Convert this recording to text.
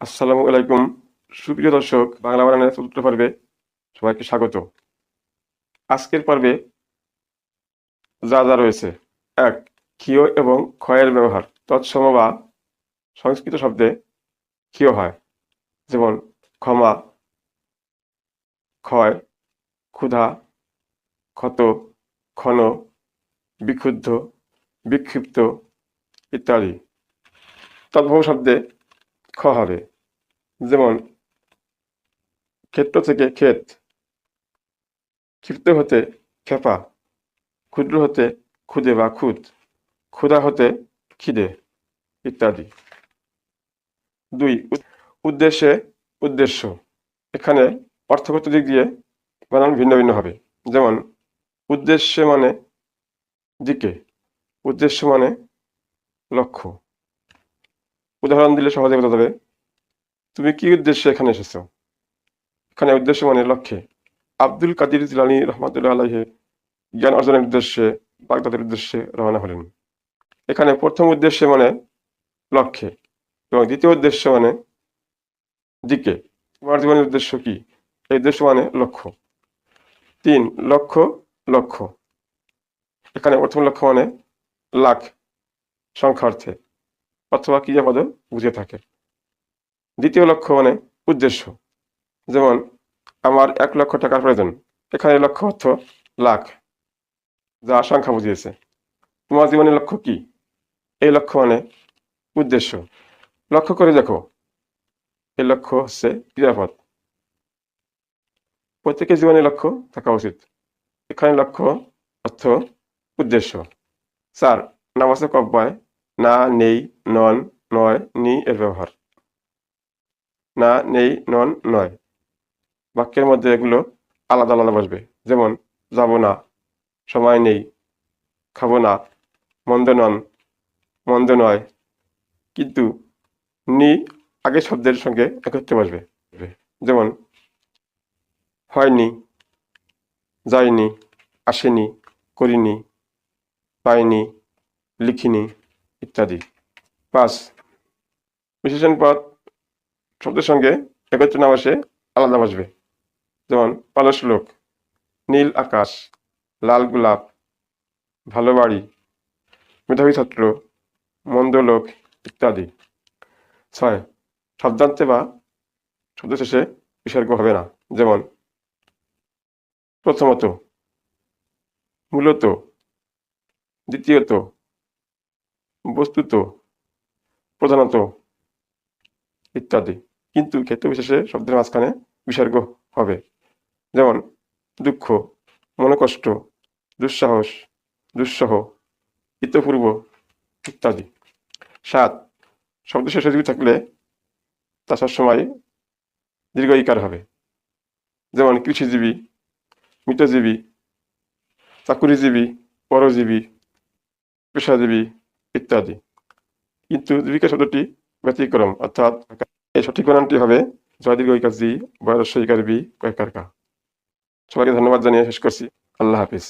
আসসালামু আলাইকুম। সুপ্রিয় দর্শক, বাংলা বানানের চতুর্থ পর্বে সবাইকে স্বাগত। আজকের পর্বে যা যা রয়েছে, এক, ক্ষীয় এবং ক্ষয়ের ব্যবহার। তৎসম বা সংস্কৃত শব্দে ক্ষীয় হয়, যেমন ক্ষমা, ক্ষয়, ক্ষুধা, ক্ষত, ক্ষণ, বিক্ষুব্ধ, বিক্ষিপ্ত ইত্যাদি। তদ্ভব শব্দে খ হবে। যেমন, ক্ষেত্র থেকে ক্ষেত। ক্ষিপ্ত হতে ক্ষেপা। ক্ষুদ্র হতে খুদে বা খুদ ক্ষুদা হতে খিদে ইত্যাদি। দুই উদ্দেশ্যে উদ্দেশ্য। এখানে অর্থগত দিক দিয়ে বানান ভিন্ন ভিন্ন হবে। যেমন, উদ্দেশ্যে মানে দিকে। উদ্দেশ্য মানে লক্ষ্য। উদাহরণ দিলে সহজে বোঝা যাবে। তুমি কি উদ্দেশ্যে এখানে এসেছ? এখানে উদ্দেশ্য মানে লক্ষ্যে। আব্দুল কাদির জিলানি রহমতুল্লাহ আলাহে জ্ঞান অর্জনের উদ্দেশ্যে, বাগদাদের উদ্দেশ্যে রওনা হলেন। এখানে প্রথম উদ্দেশ্য মানে লক্ষ্যে এবং দ্বিতীয় উদ্দেশ্য মানে দিকে। তোমার জীবনের উদ্দেশ্য কি? এই উদ্দেশ্য মানে লক্ষ্য। তিন, লক্ষ্য লক্ষ্য। এখানে প্রথম লক্ষ্য মানে লাখ সংখ্যার্থে অথবা ক্রিয়াপদ বুঝে থাকে। দ্বিতীয় লক্ষ্য মানে উদ্দেশ্য। যেমন, আমার এক লক্ষ টাকার প্রয়োজন। এখানে লক্ষ্য অর্থ লাখ, যা সংখ্যা বুঝিয়েছে। তোমার জীবনের লক্ষ্য কি? এই লক্ষ্য মানে উদ্দেশ্য। লক্ষ্য করে দেখো। এই লক্ষ্য হচ্ছে ক্রিয়াপদ প্রত্যেকের জীবনে লক্ষ্য থাকা উচিত। এখানে লক্ষ্য অর্থ উদ্দেশ্য। স্যার নামাজে কব্বায় না, নেই, নন, নয়, নি এর ব্যবহার। না, নেই, নন, নয়। বাক্যের মধ্যে এগুলো আলাদা আলাদা বসবে। যেমন, যাব না, সময় নেই, খাব না, মন্দ নন, মন্দ নয়, কিন্তু নি আগের শব্দের সঙ্গে একত্রে বসবে। যেমন, হয়নি, যায়নি, আসেনি, করিনি, পাইনি, লিখিনি। ইত্যাদি। পাঁচ, বিশেষণ পদ শব্দের সঙ্গে একত্রে না বসে আলাদা বসবে। যেমন, পালস লোক, নীল আকাশ, লাল গোলাপ, ভালো বাড়ি, মেধাবী ছাত্র, মন্দ লোক ইত্যাদি। ছয়, শব্দান্তে বা শব্দ শেষে বিসর্গ হবে না। যেমন, প্রথমত, মূলত, দ্বিতীয়ত বস্তুত প্রধানত ইত্যাদি। কিন্তু ক্ষেত্র বিশেষে শব্দের মাঝখানে বিসর্গ হবে। যেমন, দুঃখ, মনোকষ্ট, দুঃসাহস, দুঃসহ, ইতপূর্ব ইত্যাদি। সাত, শব্দ শেষে থাকলে তা সবসময় দীর্ঘ ইকার হবে। যেমন, কৃষিজীবী, মৃতজীবী, চাকুরিজীবী, পরজীবী, পেশাজীবী ইত্যাদি। কিন্তু জীবিকা শব্দটি ব্যতিক্রম, অর্থাৎ এই সঠিক বানানটি হবে জয়দীর্ঘ ইকার জি বয়স ইকার বি কয়েকার কা সবাইকে ধন্যবাদ জানিয়ে শেষ করছি। আল্লাহ হাফিজ।